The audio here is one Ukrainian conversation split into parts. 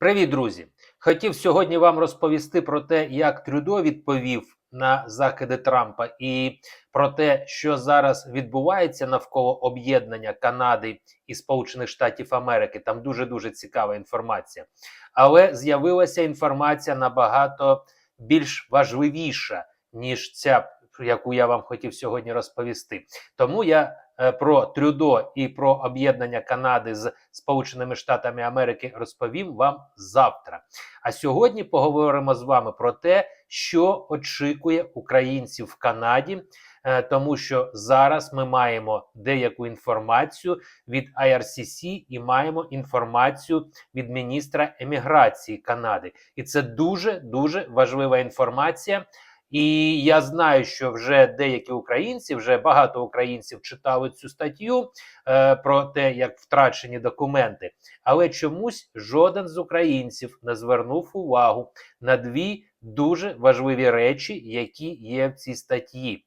Привіт, друзі! Хотів сьогодні вам розповісти про те, як Трюдо відповів на закиди Трампа, і про те, що зараз відбувається навколо об'єднання Канади і Сполучених Штатів Америки. Там дуже дуже цікава інформація. Але з'явилася інформація набагато більш важливіша, ніж ця, яку я вам хотів сьогодні розповісти. Тому я е, про Трюдо і про об'єднання Канади з Сполученими Штатами Америки розповім вам завтра. А сьогодні поговоримо з вами про те, що очікує українців в Канаді, е, тому що зараз ми маємо деяку інформацію від IRCC і маємо інформацію від міністра еміграції Канади. І це дуже дуже важлива інформація. І я знаю, що вже деякі українці, вже багато українців читали цю статтю е, про те, як втрачені документи, але чомусь жоден з українців не звернув увагу на дві дуже важливі речі, які є в цій статті.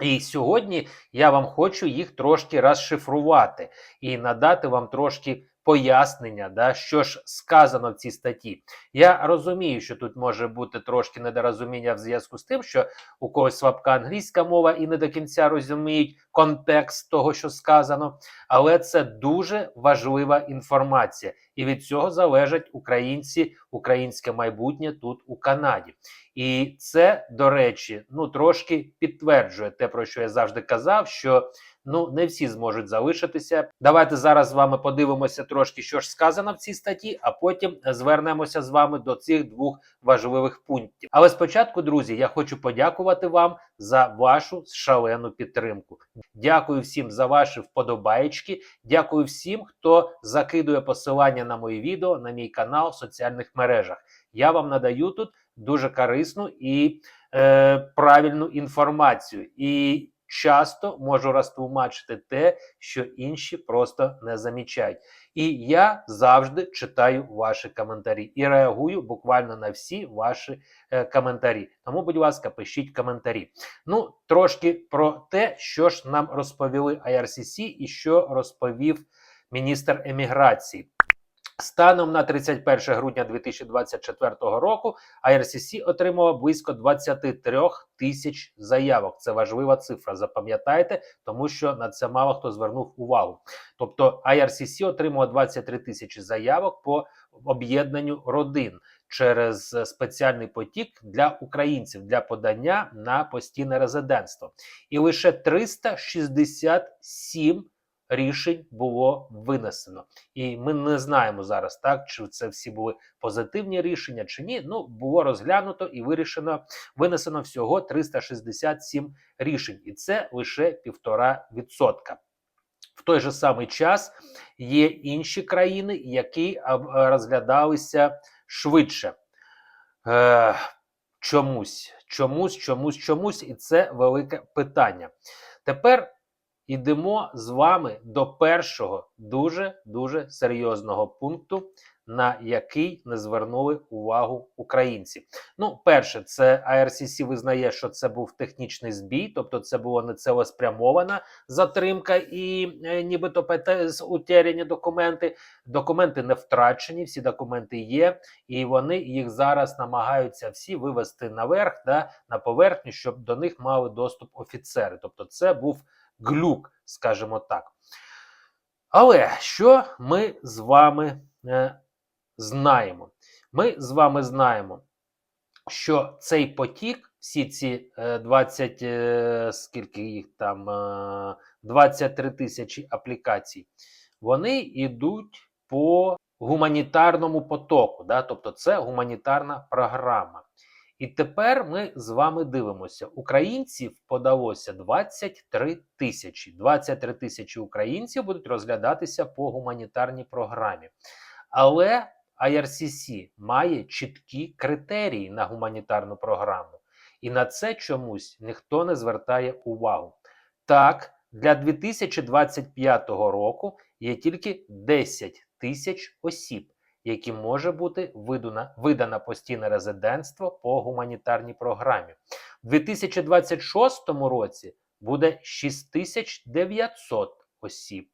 І сьогодні я вам хочу їх трошки розшифрувати і надати вам трошки пояснення, да, що ж сказано в цій статті. Я розумію, що тут може бути трошки недорозуміння в зв'язку з тим, що у когось слабка англійська мова і не до кінця розуміють контекст того, що сказано, але це дуже важлива інформація, і від цього залежать українці, українське майбутнє тут у Канаді. І це, до речі, ну трошки підтверджує те, про що я завжди казав, що ну не всі зможуть залишитися. Давайте зараз з вами подивимося трошки, що ж сказано в цій статті, а потім звернемося з вами до цих двох важливих пунктів. Але спочатку, друзі, я хочу подякувати вам за вашу шалену підтримку. Дякую всім за ваші вподобаєчки. Дякую всім, хто закидує посилання на мої відео на мій канал в соціальних мережах. Я вам надаю тут дуже корисну і е, правильну інформацію. І часто можу розтлумачити те, що інші просто не замічають. І я завжди читаю ваші коментарі і реагую буквально на всі ваші е, коментарі. Тому, будь ласка, пишіть коментарі. Ну, трошки про те, що ж нам розповіли IRCC і що розповів міністр еміграції. Станом на 31 грудня 2024 року IRCC отримала близько 23 тисяч заявок. Це важлива цифра. Запам'ятайте, тому що на це мало хто звернув увагу. Тобто IRCC отримала 23 тисячі заявок по об'єднанню родин через спеціальний потік для українців для подання на постійне резидентство, і лише 367 рішень було винесено, і ми не знаємо зараз, так чи це всі були позитивні рішення чи ні. Ну було розглянуто і вирішено винесено всього 367 рішень, і це лише півтора відсотка. В той же самий час є інші країни, які розглядалися швидше. Е, Чомусь, чомусь, чомусь, чомусь, і це велике питання. Тепер Ідемо з вами до першого дуже дуже серйозного пункту, на який не звернули увагу українці. Ну, перше, це IRCC визнає, що це був технічний збій, тобто це була не цілеспрямована затримка і е, нібито утеряні документи. Документи не втрачені, всі документи є, і вони їх зараз намагаються всі вивести наверх, да, на поверхню, щоб до них мали доступ офіцери. Тобто, це був глюк, скажімо так. Але що ми з вами е, знаємо? Ми з вами знаємо, що цей потік, всі ці е, 20, е, скільки їх там, е, 23 тисячі аплікацій, вони йдуть по гуманітарному потоку. Да? Тобто це гуманітарна програма. І тепер ми з вами дивимося: українців подалося 23 тисячі. 23 тисячі українців будуть розглядатися по гуманітарній програмі. Але IRCC має чіткі критерії на гуманітарну програму. І на це чомусь ніхто не звертає увагу. Так, для 2025 року є тільки 10 тисяч осіб які може бути видана, видано постійне резидентство по гуманітарній програмі. У 2026 році буде 6900 осіб.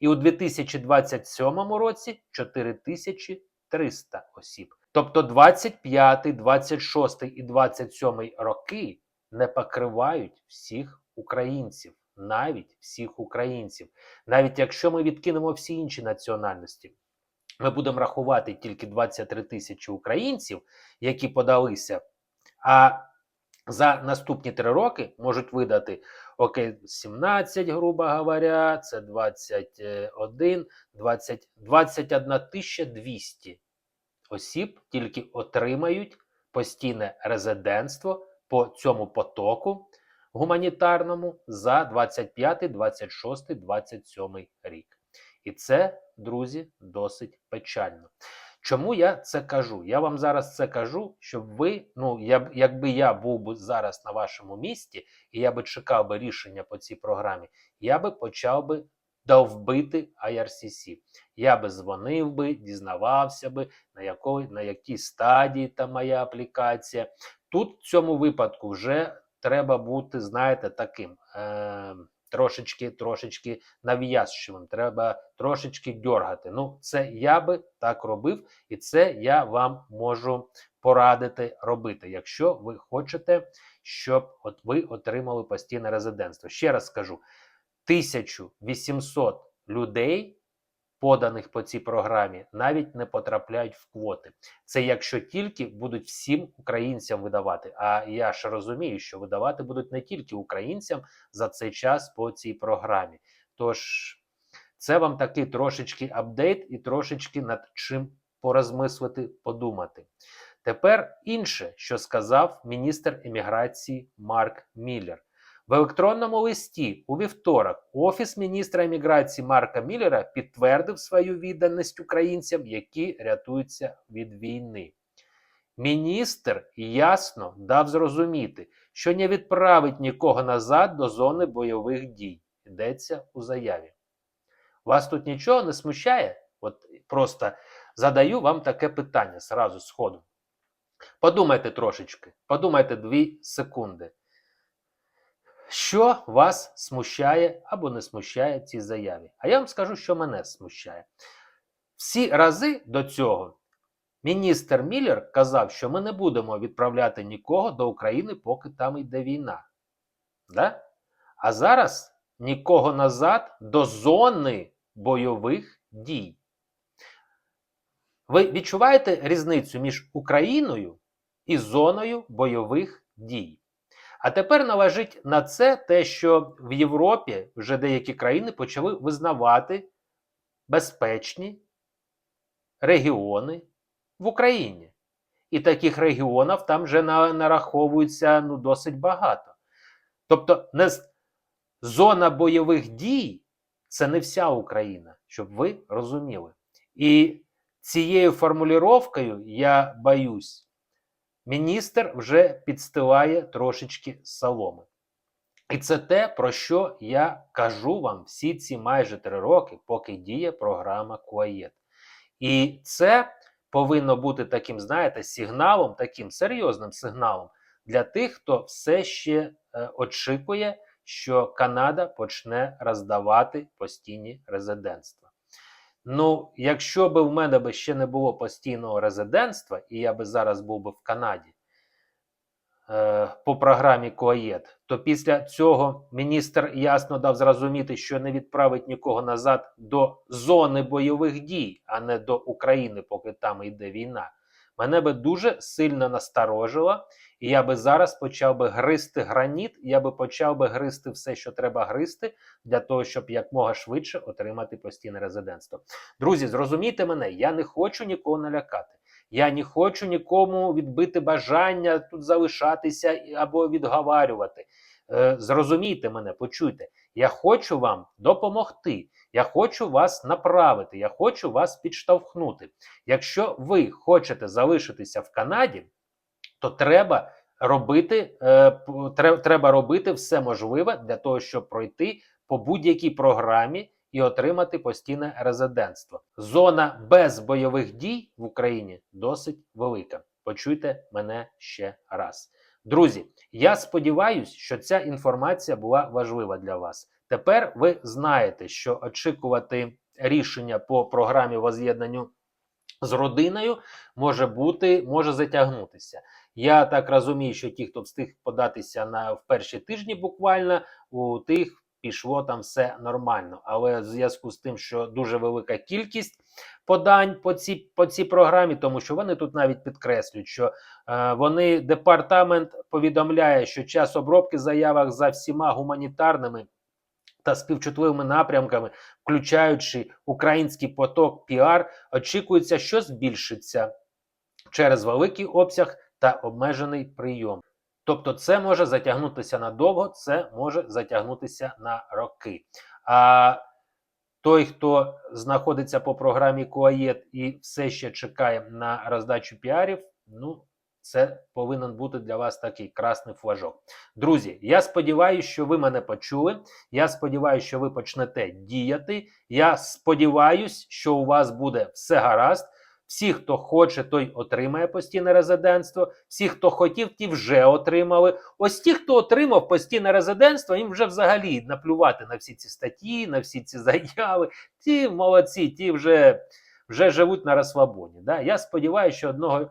І у 2027 році 4300 300 осіб. Тобто 25, 26 і 27 роки не покривають всіх українців, навіть всіх українців. Навіть якщо ми відкинемо всі інші національності, ми будемо рахувати тільки 23 тисячі українців, які подалися. А за наступні три роки можуть видати окей, 17, грубо говоря, це 21, 20, 21 тисяча 200 осіб тільки отримають постійне резидентство по цьому потоку гуманітарному за 25, 26, 27 рік. І це, друзі, досить печально. Чому я це кажу? Я вам зараз це кажу, щоб ви, ну я якби я був би зараз на вашому місці, і я би чекав би рішення по цій програмі, я би почав би довбити IRCC. Я би дзвонив би, дізнавався би, на якої, на якій стадії там моя аплікація. Тут в цьому випадку вже треба бути, знаєте, таким. Е- Трошечки, трошечки нав'язчивим, треба трошечки дьоргати. Ну, це я би так робив, і це я вам можу порадити робити, якщо ви хочете, щоб от ви отримали постійне резидентство. Ще раз скажу: 1800 людей, поданих по цій програмі, навіть не потрапляють в квоти. Це якщо тільки будуть всім українцям видавати. А я ж розумію, що видавати будуть не тільки українцям за цей час по цій програмі. Тож це вам такий трошечки апдейт і трошечки над чим порозмислити, подумати. Тепер інше, що сказав міністр еміграції Марк Міллер. В електронному листі у вівторок Офіс міністра еміграції Марка Міллера підтвердив свою відданість українцям, які рятуються від війни. Міністр ясно дав зрозуміти, що не відправить нікого назад до зони бойових дій. Йдеться у заяві. Вас тут нічого не смущає? От просто задаю вам таке питання зразу сходу. Подумайте трошечки, подумайте дві секунди. Що вас смущає або не смущає в цій заяві? А я вам скажу, що мене смущає. Всі рази до цього міністр Міллер казав, що ми не будемо відправляти нікого до України, поки там йде війна. Да? А зараз нікого назад до зони бойових дій. Ви відчуваєте різницю між Україною і зоною бойових дій? А тепер належить на це те, що в Європі вже деякі країни почали визнавати безпечні регіони в Україні. І таких регіонів там вже на- нараховується ну, досить багато. Тобто, не зона бойових дій це не вся Україна, щоб ви розуміли. І цією формулюванням, я боюсь, міністр вже підстилає трошечки соломи. І це те, про що я кажу вам всі ці майже три роки, поки діє програма Куаєт. І це повинно бути таким, знаєте, сигналом, таким серйозним сигналом для тих, хто все ще е, очікує, що Канада почне роздавати постійні резидентства. Ну, якщо б в мене би ще не було постійного резидентства, і я би зараз був би в Канаді е, по програмі Коаєт, то після цього міністр ясно дав зрозуміти, що не відправить нікого назад до зони бойових дій, а не до України, поки там йде війна. Мене би дуже сильно насторожило, і я би зараз почав би гризти граніт, я би почав би гризти все, що треба гризти, для того, щоб якмога швидше отримати постійне резидентство. Друзі, зрозумійте мене, я не хочу нікого налякати. Я не хочу нікому відбити бажання тут залишатися або відговарювати. Е, зрозумійте мене, почуйте. Я хочу вам допомогти. Я хочу вас направити, я хочу вас підштовхнути. Якщо ви хочете залишитися в Канаді, то треба робити, е, треба робити все можливе для того, щоб пройти по будь-якій програмі і отримати постійне резидентство. Зона без бойових дій в Україні досить велика. Почуйте мене ще раз. Друзі, я сподіваюся, що ця інформація була важлива для вас. Тепер ви знаєте, що очікувати рішення по програмі воз'єднанню з родиною може бути, може затягнутися. Я так розумію, що ті, хто встиг податися на в перші тижні, буквально у тих пішло там все нормально. Але в зв'язку з тим, що дуже велика кількість подань по цій, по цій програмі, тому що вони тут навіть підкреслюють, що е, вони департамент повідомляє, що час обробки заявок за всіма гуманітарними та співчутливими напрямками, включаючи український поток піар, очікується, що збільшиться через великий обсяг та обмежений прийом. Тобто, це може затягнутися надовго, це може затягнутися на роки. А той, хто знаходиться по програмі КОАЄТ і все ще чекає на роздачу піарів, ну це повинен бути для вас такий красний флажок. Друзі, я сподіваюся, що ви мене почули. Я сподіваюся, що ви почнете діяти. Я сподіваюся, що у вас буде все гаразд. Всі, хто хоче, той отримає постійне резидентство. Всі, хто хотів, ті вже отримали. Ось ті, хто отримав постійне резидентство, їм вже взагалі наплювати на всі ці статті, на всі ці заяви. Ті молодці, ті вже, вже живуть на розслабоні. Да? Я сподіваюся, що одного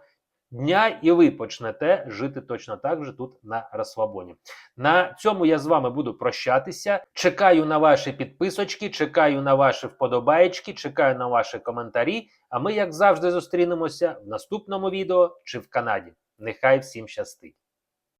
дня і ви почнете жити точно так же тут на розслабоні. На цьому я з вами буду прощатися. Чекаю на ваші підписочки, чекаю на ваші вподобаєчки, чекаю на ваші коментарі. А ми, як завжди, зустрінемося в наступному відео чи в Канаді. Нехай всім щастить!